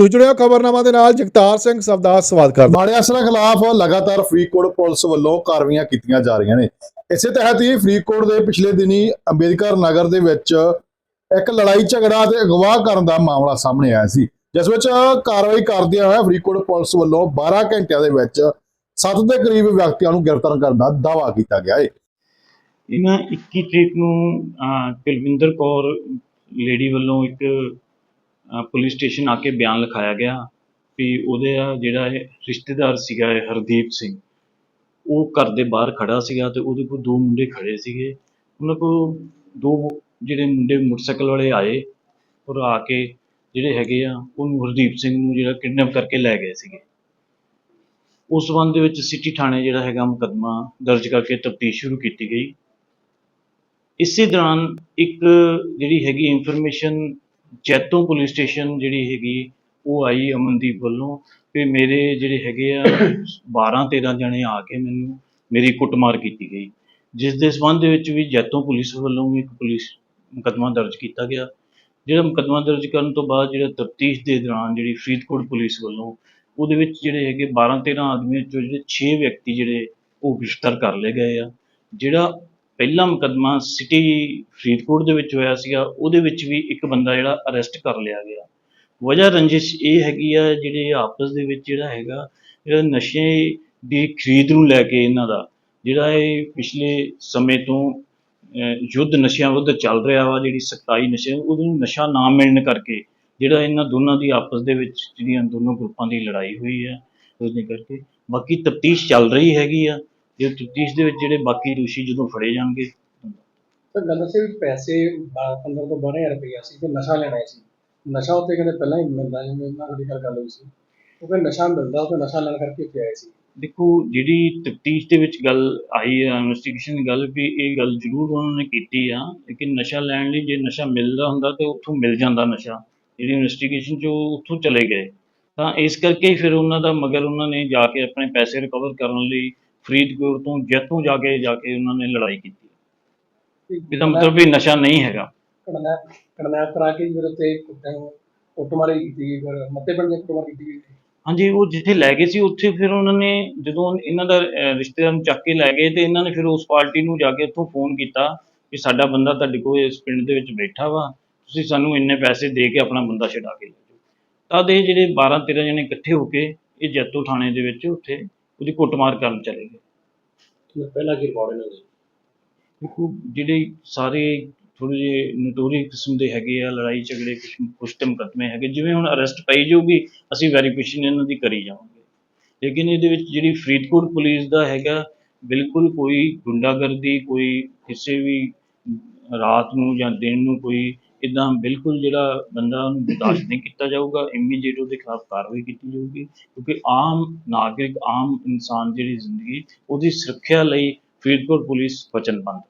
ਤੁਸੀਂ ਜੁੜਿਓ ਖਬਰਨਾਮਾ ਦੇ ਨਾਲ ਜਗਤਾਰ ਸਿੰਘ ਸਵਦਾ ਸਵਾਲ ਕਰਦੇ। ਮਾੜੇ ਅਸਰਾਂ ਖਿਲਾਫ ਲਗਾਤਾਰ ਫਰੀਦਕੋਟ ਪੁਲਿਸ ਵੱਲੋਂ ਕਾਰਵਾਈਆਂ ਕੀਤੀਆਂ ਜਾ ਰਹੀਆਂ ਨੇ। ਇਸੇ ਤਹਿਤ ਹੀ ਫਰੀਦਕੋਟ ਦੇ ਪਿਛਲੇ ਦਿਨੀ ਅੰਬੇਦਕਰ ਨਗਰ ਦੇ ਵਿੱਚ ਇੱਕ ਲੜਾਈ ਝਗੜਾ ਤੇ ਅਗਵਾ ਕਰਨ ਦਾ ਮਾਮਲਾ ਸਾਹਮਣੇ ਆਇਆ ਸੀ ਜਿਸ ਵਿੱਚ ਕਾਰਵਾਈ ਕਰਦਿਆਂ ਹੋਇਆ ਫਰੀਦਕੋਟ ਪੁਲਿਸ ਵੱਲੋਂ 12 ਘੰਟਿਆਂ ਦੇ ਵਿੱਚ 7 ਦੇ ਕਰੀਬ ਵਿਅਕਤੀਆਂ ਨੂੰ ਗ੍ਰਿਫਤਾਰ ਕਰਨ ਦਾ ਦਾਅਵਾ ਕੀਤਾ ਗਿਆ ਹੈ। ਇਹਨਾਂ 21 ਤਰੀਕ ਨੂੰ ਕੁਲਵਿੰਦਰ ਕੌਰ ਲੇਡੀ ਵੱਲੋਂ ਇੱਕ ਪੁਲਿਸ ਸਟੇਸ਼ਨ ਆ ਕੇ ਬਿਆਨ ਲਿਖਾਇਆ ਗਿਆ ਵੀ ਉਹਦੇ ਜਿਹੜਾ ਇਹ ਰਿਸ਼ਤੇਦਾਰ ਸੀਗਾ ਇਹ ਹਰਦੀਪ ਸਿੰਘ, ਉਹ ਘਰ ਦੇ ਬਾਹਰ ਖੜਾ ਸੀਗਾ ਅਤੇ ਉਹਦੇ ਕੋਲ ਦੋ ਮੁੰਡੇ ਖੜੇ ਸੀਗੇ। ਉਹਨਾਂ ਕੋਲ ਦੋ ਜਿਹੜੇ ਮੁੰਡੇ ਮੋਟਰਸਾਈਕਲ ਵਾਲੇ ਆਏ ਔਰ ਆ ਕੇ ਜਿਹੜੇ ਹੈਗੇ ਆ, ਉਹਨੂੰ ਹਰਦੀਪ ਸਿੰਘ ਨੂੰ ਜਿਹੜਾ ਕਿਡਨੈਪ ਕਰਕੇ ਲੈ ਗਏ ਸੀਗੇ। ਉਸ ਸੰਬੰਧ ਦੇ ਵਿੱਚ ਸਿਟੀ ਥਾਣੇ ਜਿਹੜਾ ਹੈਗਾ ਮੁਕੱਦਮਾ ਦਰਜ ਕਰਕੇ ਤਫਤੀਸ਼ ਸ਼ੁਰੂ ਕੀਤੀ ਗਈ। ਇਸੇ ਦੌਰਾਨ ਇੱਕ ਜਿਹੜੀ ਹੈਗੀ ਇਨਫੋਰਮੇਸ਼ਨ ਜੈਤੋਂ ਪੁਲਿਸ ਸਟੇਸ਼ਨ ਜਿਹੜੀ ਹੈਗੀ, ਉਹ ਆਈ ਅਮਨਦੀਪ ਵੱਲੋਂ ਕਿ ਮੇਰੇ ਜਿਹੜੇ ਹੈਗੇ ਆ 12 13 ਜਣੇ ਆ ਕੇ ਮੈਨੂੰ, ਮੇਰੀ ਕੁੱਟਮਾਰ ਕੀਤੀ ਗਈ। ਜਿਸ ਦੇ ਸੰਬੰਧ ਵਿੱਚ ਵੀ ਜੈਤੋਂ ਪੁਲਿਸ ਵੱਲੋਂ ਵੀ ਇੱਕ ਪੁਲਿਸ ਮੁਕੱਦਮਾ ਦਰਜ ਕੀਤਾ ਗਿਆ। ਜਿਹੜਾ ਮੁਕੱਦਮਾ ਦਰਜ ਕਰਨ ਤੋਂ ਬਾਅਦ ਜਿਹੜਾ ਤਫਤੀਸ਼ ਦੇ ਦੌਰਾਨ ਜਿਹੜੀ ਫਰੀਦਕੋਟ ਪੁਲਿਸ ਵੱਲੋਂ, ਉਹਦੇ ਵਿੱਚ ਜਿਹੜੇ ਹੈਗੇ 12 13 ਆਦਮੀਆਂ ਚੋਂ ਜਿਹੜੇ 6 ਵਿਅਕਤੀ ਜਿਹੜੇ ਉਹ ਗ੍ਰਿਫਤਾਰ ਕਰ ਲਏ ਗਏ ਆ। ਜਿਹੜਾ ਪਹਿਲਾ ਮੁਕੱਦਮਾ ਸਿਟੀ ਫਰੀਦਕੋਟ ਦੇ ਵਿੱਚ ਹੋਇਆ ਸੀਗਾ, ਉਹਦੇ ਵਿੱਚ ਵੀ ਇੱਕ ਬੰਦਾ ਜਿਹੜਾ ਅਰੈਸਟ ਕਰ ਲਿਆ ਗਿਆ। ਵਜ੍ਹਾ ਰੰਜਿਸ਼ ਇਹ ਹੈਗੀ ਆ, ਜਿਹੜੇ ਆਪਸ ਦੇ ਵਿੱਚ ਜਿਹੜਾ ਹੈਗਾ, ਜਿਹੜਾ ਨਸ਼ੇ ਦੀ ਖਰੀਦ ਨੂੰ ਲੈ ਕੇ ਇਹਨਾਂ ਦਾ, ਜਿਹੜਾ ਇਹ ਪਿਛਲੇ ਸਮੇਂ ਤੋਂ ਯੁੱਧ ਨਸ਼ਿਆਂ ਵਿਰੁੱਧ ਚੱਲ ਰਿਹਾ ਵਾ, ਜਿਹੜੀ ਸਖਤਾਈ ਨਸ਼ੇ, ਉਹਦੇ ਨਸ਼ਾ ਨਾ ਮਿਲਣ ਕਰਕੇ ਜਿਹੜਾ ਇਹਨਾਂ ਦੋਨਾਂ ਦੀ ਆਪਸ ਦੇ ਵਿੱਚ, ਜਿਹੜੀਆਂ ਦੋਨੋਂ ਗਰੁੱਪਾਂ ਦੀ ਲੜਾਈ ਹੋਈ ਹੈ, ਉਹਦੇ ਕਰਕੇ ਬਾਕੀ ਤਫਤੀਸ਼ ਚੱਲ ਰਹੀ ਹੈਗੀ ਆ। ਜੇ ਤਫਤੀਸ਼ ਦੇ ਵਿੱਚ ਜਿਹੜੇ ਬਾਕੀ ਦੋਸ਼ੀ ਜਦੋਂ ਫੜੇ ਜਾਣਗੇ? ਤਾਂ ਗੱਲ ਸੀ ਵੀ ਪੈਸੇ 15 ਤੋਂ 12000 ਰੁਪਇਆ ਸੀ ਤੇ ਨਸ਼ਾ ਲੈਣਾ ਸੀ। ਨਸ਼ਾ ਉੱਤੇ ਕਹਿੰਦੇ ਪਹਿਲਾਂ ਹੀ ਮਿਲਦਾ ਜਿਵੇਂ ਇਹਨਾਂ ਦੀ ਗੱਲ ਹੋਈ ਸੀ। ਉਹ ਕਹਿੰਦੇ ਨਸ਼ਾ ਮਿਲਦਾ ਉਹ ਨਸ਼ਾ ਲੈਣ ਕਰਕੇ ਉੱਥੇ ਆਏ ਸੀ। ਦੇਖੋ ਜਿਹੜੀ ਤਫਤੀਸ਼ ਦੇ ਵਿੱਚ ਗੱਲ ਆਈ ਹੈ ਇਨਵੈਸਟੀਗੇਸ਼ਨ ਦੀ ਗੱਲ ਵੀ ਇਹ ਗੱਲ ਜ਼ਰੂਰ ਉਹਨਾਂ ਨੇ ਕੀਤੀ ਆ ਲੇਕਿਨ ਨਸ਼ਾ ਲੈਣ ਲਈ ਜੇ ਨਸ਼ਾ ਮਿਲਦਾ ਹੁੰਦਾ ਤੇ ਉੱਥੋਂ ਮਿਲ ਜਾਂਦਾ ਨਸ਼ਾ। ਜਿਹੜੀ ਇਨਵੈਸਟੀਗੇਸ਼ਨ 'ਚ ਉੱਥੋਂ ਚਲੇ ਗਏ। ਤਾਂ ਇਸ ਕਰਕੇ ਫਿਰ ਉਹਨਾਂ ਦਾ ਮਗਰ ਉਹਨਾਂ ਨੇ ਜਾ ਕੇ ਆਪਣੇ ਪੈਸੇ ਰਿਕਵਰ ਕਰਨ ਲਈ ਫਰੀਦਕੋਟ ਤੋਂ ਜੈਤੋਂ ਜਾ ਕੇ ਜਾ ਕੇ ਉਹਨਾਂ ਨੇ ਲੜਾਈ ਕੀਤੀ। ਇਹਦਾ ਮਤਲਬ ਵੀ ਨਸ਼ਾ ਨਹੀਂ ਹੈਗਾ। ਕੜਨਾ ਕੜਨਾ ਕਰਾ ਕੇ ਫਿਰ ਉੱਤੇ ਕੁੱਟਮਾਰੀ ਕੀਤੀ ਗਈ, ਫਿਰ ਮੱਤੇ ਪਿੰਡ ਦੇ ਕੁੱਟਮਾਰ ਕੀਤੀ ਗਈ ਹਾਂਜੀ ਉਹ ਜਿੱਥੇ ਲੈ ਗਏ ਸੀ ਉੱਥੇ ਫਿਰ ਉਹਨਾਂ ਨੇ ਜਦੋਂ ਇਹਨਾਂ ਦਾ ਅਹ, ਰਿਸ਼ਤੇਦਾਰ ਨੂੰ ਚੱਕ ਕੇ ਲੈ ਗਏ ਤੇ ਇਹਨਾਂ ਨੇ ਫਿਰ ਉਸ ਪਾਰਟੀ ਨੂੰ ਜਾ ਕੇ ਉੱਥੋਂ ਫੋਨ ਕੀਤਾ ਕਿ ਸਾਡਾ ਬੰਦਾ ਤੁਹਾਡੇ ਕੋਲ ਇਸ ਪਿੰਡ ਦੇ ਵਿੱਚ ਬੈਠਾ ਵਾ ਤੁਸੀਂ ਸਾਨੂੰ ਇੰਨੇ ਪੈਸੇ ਦੇ ਕੇ ਆਪਣਾ ਬੰਦਾ ਛਡਾ ਕੇ ਲੈ ਜਾਓ। ਤਦ ਇਹ ਜਿਹੜੇ 12 13 ਜਣੇ ਇਕੱਠੇ ਹੋ ਕੇ ਇਹ ਜੈਤੋ ਥਾਣੇ ਦੇ ਵਿੱਚ ਉੱਥੇ ਉਹਦੀ ਕੁੱਟਮਾਰ ਕਰਨ ਚਲੇ ਗਏ। ਪਹਿਲਾਂ ਕੀ ਰਿਕਾਰਡ ਇਹਨਾਂ ਦੇ? ਦੇਖੋ ਜਿਹੜੇ ਸਾਰੇ ਥੋੜੇ ਜਿਹੇ ਨਟੋਰੀ ਕਿਸਮ ਦੇ ਹੈਗੇ ਆ ਲੜਾਈ ਝਗੜੇ ਕੁਛ ਕੁਛ ਤੇ ਮੁਕੱਦਮੇ ਹੈਗੇ। ਜਿਵੇਂ ਹੁਣ ਅਰੈਸਟ ਪਈ ਜਾਊਗੀ ਅਸੀਂ ਵੈਰੀਫਿਕੇਸ਼ਨ ਇਹਨਾਂ ਦੀ ਕਰੀ ਜਾਵਾਂਗੇ। ਲੇਕਿਨ ਇਹਦੇ ਵਿੱਚ ਜਿਹੜੀ ਫਰੀਦਕੋਟ ਪੁਲਿਸ ਦਾ ਹੈਗਾ ਬਿਲਕੁਲ ਕੋਈ ਗੁੰਡਾਗਰਦੀ ਕੋਈ ਕਿਸੇ ਵੀ ਰਾਤ ਨੂੰ ਜਾਂ ਦਿਨ ਨੂੰ ਕੋਈ ਇਦਾਂ ਬਿਲਕੁਲ ਜਿਹੜਾ ਬੰਦਾ ਉਹਨੂੰ ਬਰਦਾਸ਼ਤ ਨਹੀਂ ਕੀਤਾ ਜਾਊਗਾ ਇਮੀਡੀਏਟ ਉਹਦੇ ਖਿਲਾਫ ਕਾਰਵਾਈ ਕੀਤੀ ਜਾਊਗੀ, ਕਿਉਂਕਿ ਆਮ ਨਾਗਰਿਕ, ਆਮ ਇਨਸਾਨ ਜਿਹੜੀ ਜ਼ਿੰਦਗੀ, ਉਹਦੀ ਸੁਰੱਖਿਆ ਲਈ ਫਰੀਦਕੋਟ ਪੁਲਿਸ ਵਚਨਬੱਧ